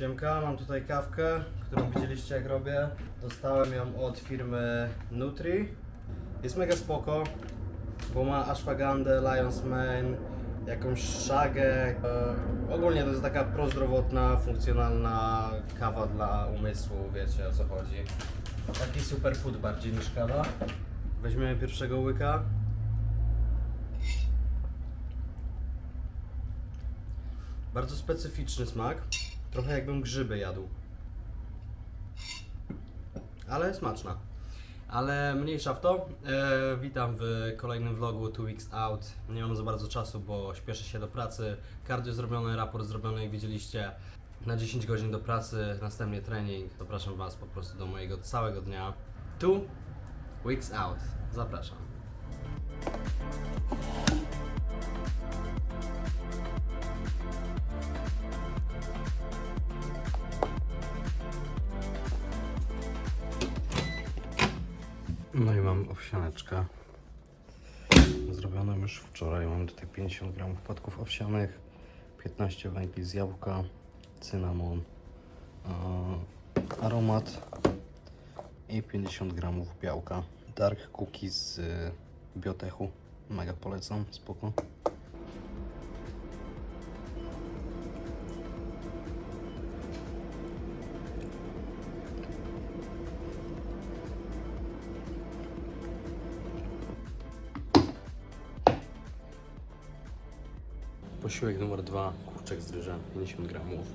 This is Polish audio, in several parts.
Siemka, mam tutaj kawkę, którą widzieliście jak robię. Dostałem ją od firmy Nutri. Jest mega spoko, bo ma ashwagandę, lion's mane, jakąś szagę. E, ogólnie to jest taka prozdrowotna, funkcjonalna kawa dla umysłu, wiecie o co chodzi. Taki super food bardziej niż kawa. Weźmiemy pierwszego łyka. Bardzo specyficzny smak. Trochę jakbym grzyby jadł. Ale smaczna. Ale mniejsza w to. E, witam w kolejnym vlogu Two Weeks Out. Nie mam za bardzo czasu, bo śpieszę się do pracy. Cardio zrobione, raport zrobiony, jak widzieliście. Na 10 godzin do pracy, następnie trening. Zapraszam Was po prostu do mojego całego dnia. Two Weeks Out. Zapraszam. No i mam owsianeczkę. Zrobioną już wczoraj. Mam tutaj 50 gramów płatków owsianych, 15 węgli z jabłka, cynamon, e, aromat i 50 gramów białka. Dark cookies z biotechu. Mega polecam, spoko. Posiłek numer dwa, kurczak z ryżem, 50 gramów,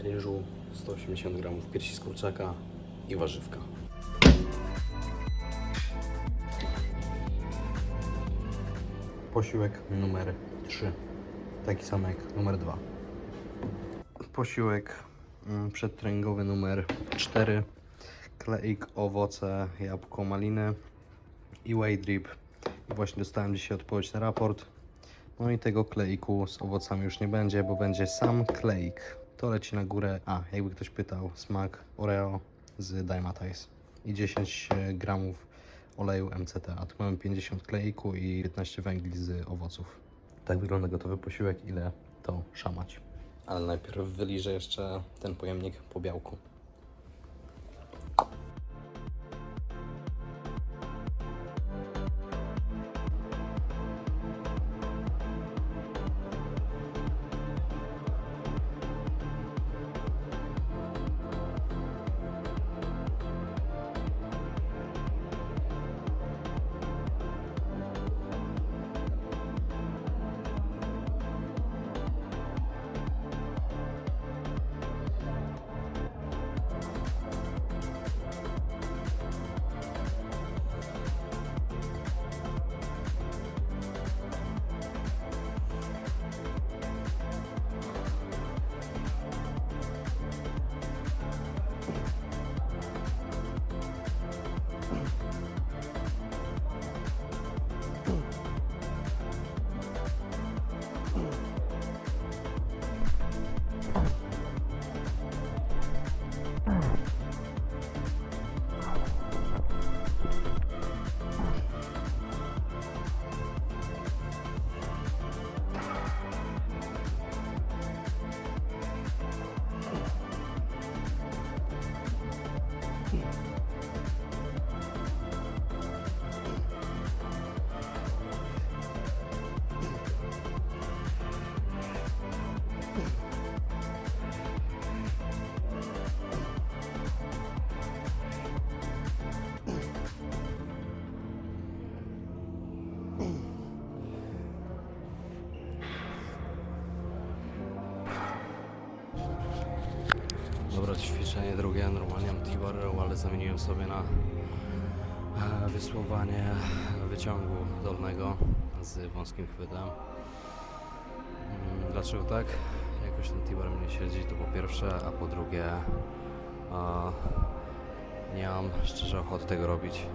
ryżu 180 gramów, piersi z kurczaka i warzywka. Posiłek numer 3, taki sam jak numer 2. Posiłek mm, przedtreningowy numer 4, kleik, owoce, jabłko, maliny i whey drip. I właśnie dostałem dzisiaj odpowiedź na raport. No i tego kleiku z owocami już nie będzie, bo będzie sam kleik. To leci na górę. A, jakby ktoś pytał, smak Oreo z Dymatize. I 10 gramów oleju MCT. A tu mamy 50 kleiku i 15 węgli z owoców. Tak wygląda gotowy posiłek, ile to szamać. Ale najpierw wyliżę jeszcze ten pojemnik po białku. Ćwiczenie drugie, normalnie mam T-bar row, ale zamieniłem sobie na e, wysłowanie wyciągu dolnego z wąskim chwytem. Mm, Dlaczego tak? Jakoś ten T-bar mnie siedzi, to po pierwsze, a po drugie e, nie mam szczerze ochoty tego robić.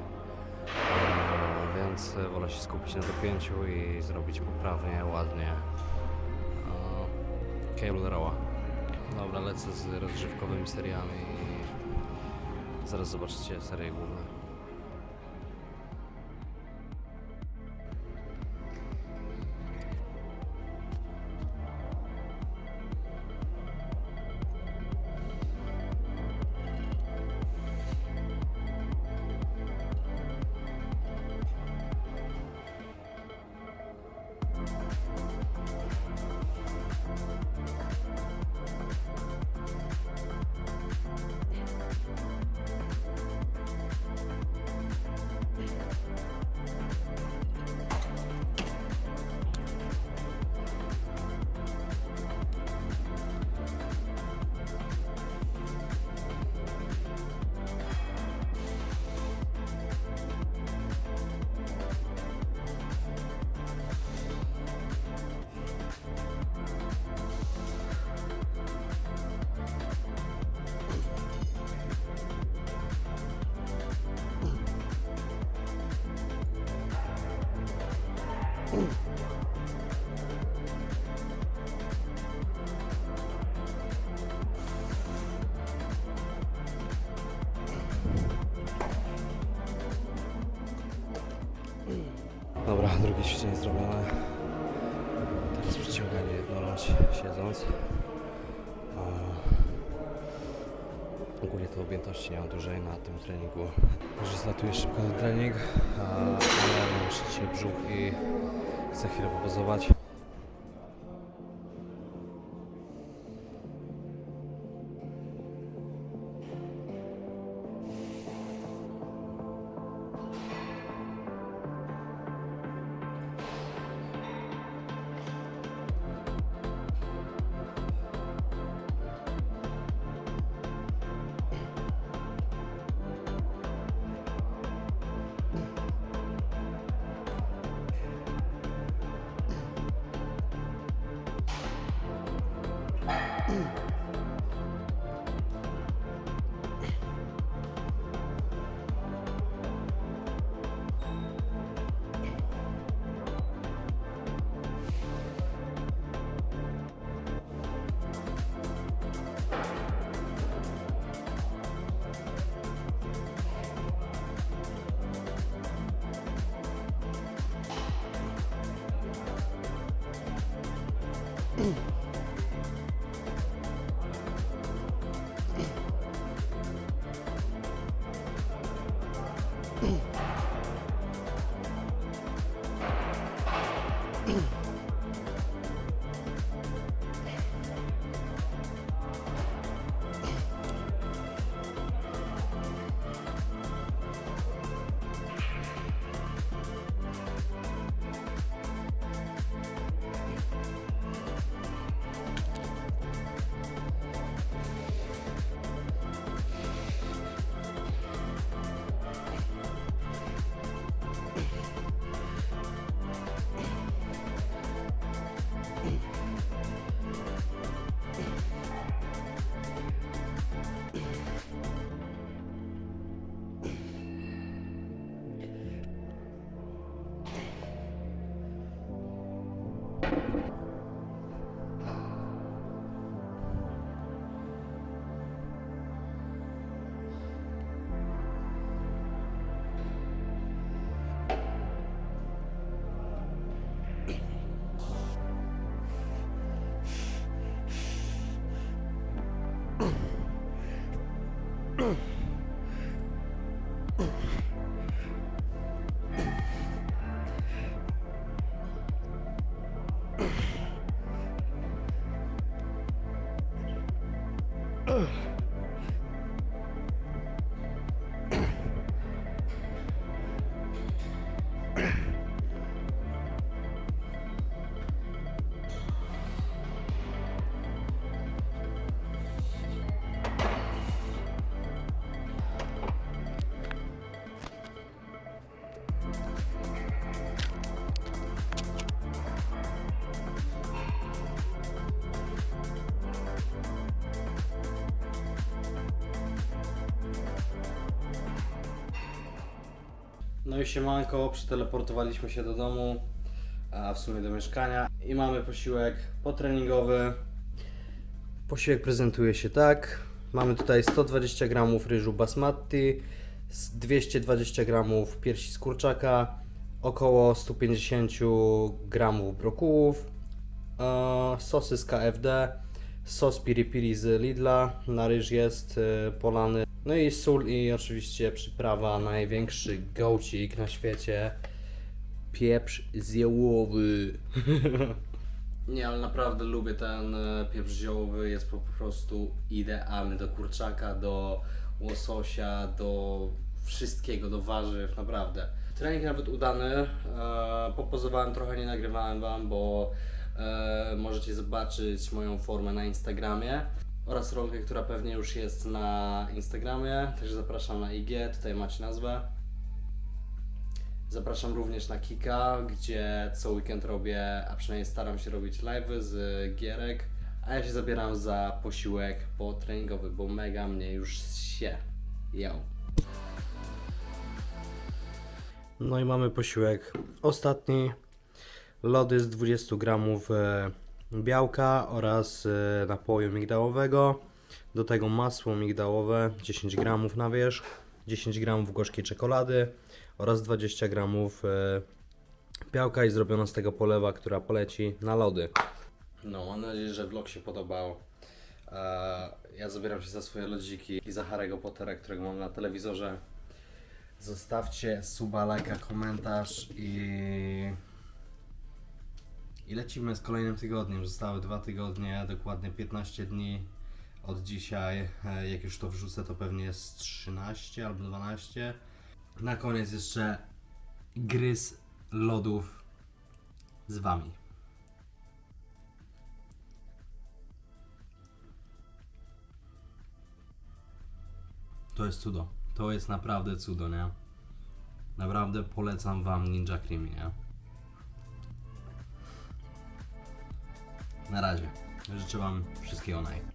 E, więc wolę się skupić na dopięciu i zrobić poprawnie, ładnie. Cable rowa. Dobra, lecę z rozgrzewkowymi seriami i zaraz zobaczycie serie główne. Dobra, drugie ćwiczenie zrobione. Teraz przyciąganie jednorącz siedząc. Ogólnie to objętości nie mam dłużej na tym treningu. Także zlatuję szybko ten trening, ale muszę dzisiaj brzuch i chcę chwilę popozować. Mm-hmm. Mm-hmm. Ugh. No i siemanko, przeteleportowaliśmy się do domu, a w sumie do mieszkania i mamy posiłek potreningowy. Posiłek prezentuje się tak. Mamy tutaj 120 gramów ryżu basmati, z 220 gramów piersi z kurczaka, około 150 gramów brokułów, e, sosy z KFD, sos piri piri z Lidla, na ryż jest e, polany, no i sól i oczywiście przyprawa, największy gołcik na świecie, pieprz ziołowy. Nie, ale naprawdę lubię ten e, pieprz ziołowy, jest po prostu idealny do kurczaka, do łososia, do wszystkiego, do warzyw, naprawdę. Trening nawet udany, e, popozowałem trochę, nie nagrywałem Wam, bo e, możecie zobaczyć moją formę na Instagramie oraz rolkę, która pewnie już jest na Instagramie, także zapraszam na IG, tutaj macie nazwę. Zapraszam również na Kika, gdzie co weekend robię, a przynajmniej staram się robić live z gierek. A ja się zabieram za posiłek potreningowy, bo mega mnie już się. Yo. No i mamy posiłek ostatni. Lody z 20 gramów e, białka oraz e, napoju migdałowego. Do tego masło migdałowe 10 gramów na wierzch, 10 gramów gorzkiej czekolady oraz 20 gramów e, białka i zrobiono z tego polewa, która poleci na lody. No, mam nadzieję, że vlog się podobał. Ja zabieram się za swoje lodziki i za Harry'ego Pottera, którego mam na telewizorze. Zostawcie suba, lajka, komentarz i... I lecimy z kolejnym tygodniem. Zostały dwa tygodnie, dokładnie 15 dni od dzisiaj. E, Jak już to wrzucę, to pewnie jest 13 albo 12. Na koniec jeszcze gryz lodów z Wami. To jest cudo. To jest naprawdę cudo, nie? Naprawdę polecam Wam Ninja Creamy, nie? Na razie. Życzę Wam wszystkiego naj.